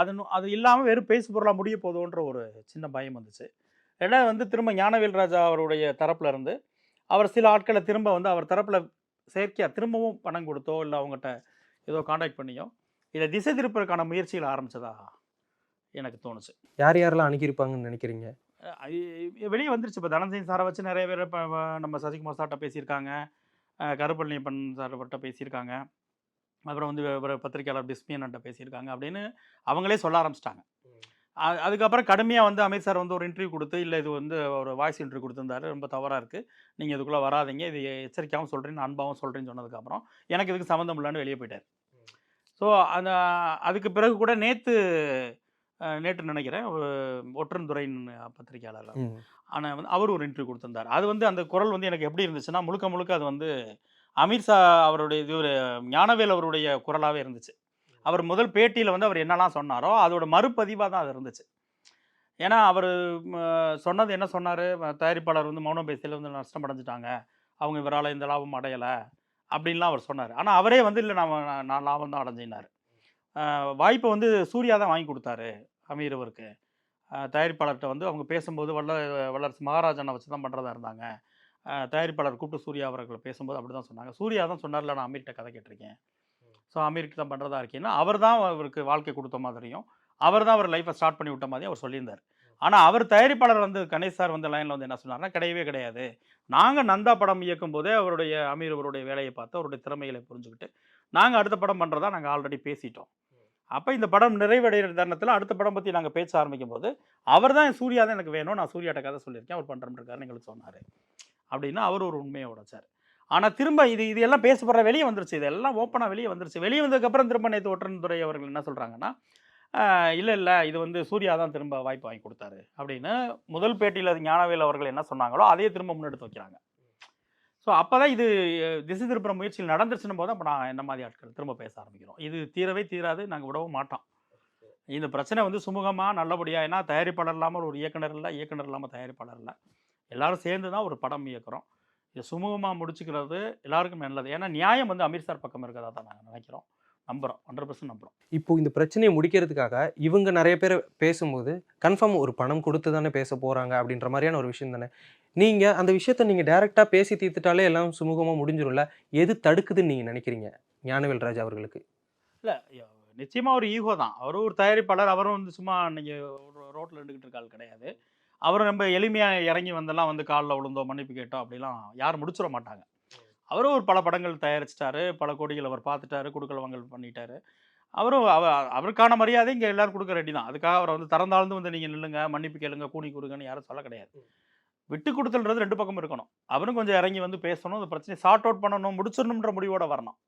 அது அது இல்லாமல் வெறும் பேசு பொருளாக முடிய போதோன்ற ஒரு சின்ன பயம் வந்துச்சு. ரெண்டாவது வந்து திரும்ப ஞானவேல் ராஜா அவருடைய தரப்புல இருந்து அவர் சில ஆட்களை திரும்ப வந்து அவர் தரப்புல செயற்கையாக திரும்பவும் பணம் கொடுத்தோ இல்லை அவங்ககிட்ட ஏதோ காண்டாக்ட் பண்ணியோ இதை திசை திருப்பதற்கான முயற்சிகள் ஆரம்பிச்சதா எனக்கு தோணுச்சு. யார் யாரெல்லாம் அணுகியிருப்பாங்கன்னு நினைக்கிறீங்க? வெளியே வந்துருச்சு. இப்போ தனஞ்சயன் சாரை வச்சு நிறைய பேர் இப்போ நம்ம சசிகுமார் சார்கிட்ட பேசியிருக்காங்க. கருப்பழனியப்பன் சார்கிட்ட பேசியிருக்காங்க. அப்புறம் வந்து ஒரு பத்திரிக்கையாளர் பிஸ்மியன்ட்ட பேசியிருக்காங்க அப்படின்னு அவங்களே சொல்ல ஆரம்பிச்சிட்டாங்க. அதுக்கப்புறம் கடுமையாக வந்து அமித் சார் வந்து ஒரு இன்டர்வியூ கொடுத்து இல்லை இது வந்து ஒரு வாய்ஸ் இன்டர்வியூ கொடுத்துருந்தாரு ரொம்ப தவறாக இருக்குது நீங்கள் இதுக்குள்ளே வராதீங்க இது எச்சரிக்கையாகவும் சொல்கிறேன் அன்பாகவும் சொல்கிறேன்னு சொன்னதுக்கப்புறம் எனக்கு இதுக்கு சம்மந்தம் இல்லைன்னு வெளியே போயிட்டார். ஸோ அந்த அதுக்கு பிறகு கூட நேற்று நேற்று நினைக்கிறேன் ஒரு ஒற்றன்துறையின் பத்திரிக்கையாளர். ம். ஆனால் வந்து அவர் ஒரு இன்டர்வியூ கொடுத்திருந்தார். அது வந்து அந்த குரல் வந்து எனக்கு எப்படி இருந்துச்சுன்னா முழுக்க முழுக்க அது வந்து அமீர்ஷா அவருடைய இது ஒரு ஞானவேல் அவருடைய குரலாகவே இருந்துச்சு. அவர் முதல் பேட்டியில் வந்து அவர் என்னெல்லாம் சொன்னாரோ அதோட மறுபதிவாக தான் அது இருந்துச்சு. ஏன்னா அவர் சொன்னது என்ன சொன்னார்? தயாரிப்பாளர் வந்து மௌனம் பேசியில் வந்து நஷ்டம் அடைஞ்சிட்டாங்க. அவங்க இவரால் இந்த லாபம் அடையலை அப்படின்லாம் அவர் சொன்னார். ஆனால் அவரே வந்து இல்லை நான் நான் லாபம் தான் அடைஞ்சினார். வாய்ப்பை வந்து சூர்யா தான் வாங்கி கொடுத்தாரு அமீர் அவருக்கு. தயாரிப்பாளர்கிட்ட வந்து அவங்க பேசும்போது வல்ல வல்லரசு மகாராஜனை வச்சு தான் பண்ணுறதா இருந்தாங்க. தயாரிப்பாளர் கூப்பிட்டு சூர்யா அவர்கள் பேசும்போது அப்படி தான் சொன்னாங்க. சூர்யா தான் சொன்னார்ல நான் அமீர்கிட்ட கதை கேட்டிருக்கேன். ஸோ அமீருக்கு தான் பண்ணுறதா இருக்கேன்னா அவர் தான் அவருக்கு வாழ்க்கை கொடுத்த மாதிரியும் அவர் தான் அவர் லைஃப்பை ஸ்டார்ட் பண்ணி விட்ட மாதிரியும் அவர் சொல்லியிருந்தார். ஆனால் அவர் தயாரிப்பாளர் வந்து கணேஷ் சார் வந்து லைனில் வந்து என்ன சொன்னார்னா கிடையவே கிடையாது. நாங்கள் நந்தா படம் இயக்கும் போதே அவருடைய அமீர் அவருடைய வேலையை பார்த்து அவருடைய திறமைகளை புரிஞ்சுக்கிட்டு நாங்கள் அடுத்த படம் பண்ணுறதா நாங்கள் ஆல்ரெடி பேசிட்டோம். அப்போ இந்த படம் நிறைவடைகிற தருணத்தில் அடுத்த படம் பற்றி நாங்கள் பேச ஆரம்பிக்கும் போது அவர் தான் சூர்யா தான் எனக்கு வேணும் நான் சூர்யாட்ட கதை சொல்லியிருக்கேன் அவர் பண்ணுறேன் இருக்காருன்னு எங்களுக்கு சொன்னார். அப்படின்னா அவர் ஒரு உண்மையை உடைச்சார். ஆனால் திரும்ப இது இது எல்லாம் பேசப்படுற வெளியே வந்துருச்சு. இதெல்லாம் ஓப்பனாக வெளியே வந்துருச்சு. வெளியே வந்ததுக்கப்புறம் திரும்ப நேற்று ஒற்றன் துறை அவர்கள் என்ன சொல்கிறாங்கன்னா இல்லை இல்லை இது வந்து சூர்யா தான் திரும்ப வாய்ப்பு வாங்கி கொடுத்தாரு. அப்படின்னு முதல் பேட்டியில் ஞானவேல் அவர்கள் என்ன சொன்னாங்களோ அதையே திரும்ப முன்னெடுத்து வைக்கிறாங்க. ஸோ அப்போ தான் இது திசை திருப்புற முயற்சியில் நடந்துருச்சுன்னு போது அப்போ நான் என்ன மாதிரி ஆட்கள் திரும்ப பேச ஆரம்பிக்கிறோம். இது தீரவே தீராது நாங்கள் விடவும் மாட்டோம். இந்த பிரச்சனை வந்து சுமூகமாக நல்லபடியாக ஏன்னா தயாரிப்பாளர் இல்லாமல் ஒரு இயக்குனர் இல்லை இயக்குனர் இல்லாமல் தயாரிப்பாளர் இல்லை. எல்லாரும் சேர்ந்து தான் ஒரு படம் இயக்குறோம். இது சுமூகமாக முடிச்சுக்கிறது எல்லாருக்கும் நல்லது. ஏன்னா நியாயம் வந்து அமீர் சார் பக்கம் இருக்கிறதா தான் நாங்கள் நினைக்கிறோம். நம்புகிறோம் ஹண்ட்ரட் பர்சன்ட் நம்புகிறோம் இப்போ இந்த பிரச்சனையை முடிக்கிறதுக்காக இவங்க நிறைய பேர் பேசும்போது கன்ஃபார்ம் ஒரு பணம் கொடுத்து தானே பேச போறாங்க அப்படின்ற மாதிரியான ஒரு விஷயம் தானே. நீங்க அந்த விஷயத்த நீங்க டைரக்டா பேசி தீர்த்துட்டாலே எல்லாம் சுமூகமா முடிஞ்சிரும்ல. எது தடுக்குதுன்னு நீங்க நினைக்கிறீங்க? ஞானவேல் ராஜா அவர்களுக்கு. இல்லை நிச்சயமாக ஒரு ஈகோ தான். அவரும் ஒரு தயாரிப்பாளர். அவரும் வந்து சும்மா இன்னைக்கு ரோட்டில் இருந்துக்கிட்டு இருக்க ஆள் கிடையாது. அவரும் ரொம்ப எளிமையாக இறங்கி வந்தெல்லாம் வந்து காலில் விழுந்தோ மன்னிப்பு கேட்டோம் அப்படிலாம் யாரும் முடிச்சிட மாட்டாங்க. அவரும் ஒரு பல படங்கள் தயாரிச்சிட்டாரு பல கோடிகள் அவர் பார்த்துட்டாரு கொடுக்கல் வாங்கல் பண்ணிட்டாரு. அவரும் அவ அவருக்கான மரியாதை இங்கே எல்லாரும் கொடுக்க ரெடி தான். அதுக்காக அவரை வந்து திறந்தாழ்ந்து வந்து நீங்கள் நில்லுங்க மன்னிப்பு கேளுங்க கூணி கொடுங்கன்னு யாரும் சொல்ல கிடையாது. விட்டு கொடுத்தல்ன்றது ரெண்டு பக்கம் இருக்கணும். அவரும் கொஞ்சம் இறங்கி வந்து பேசணும் இந்த பிரச்சனையை சார்ட் அவுட் பண்ணணும் முடிச்சிடணுன்ற முடிவோட வரணும்.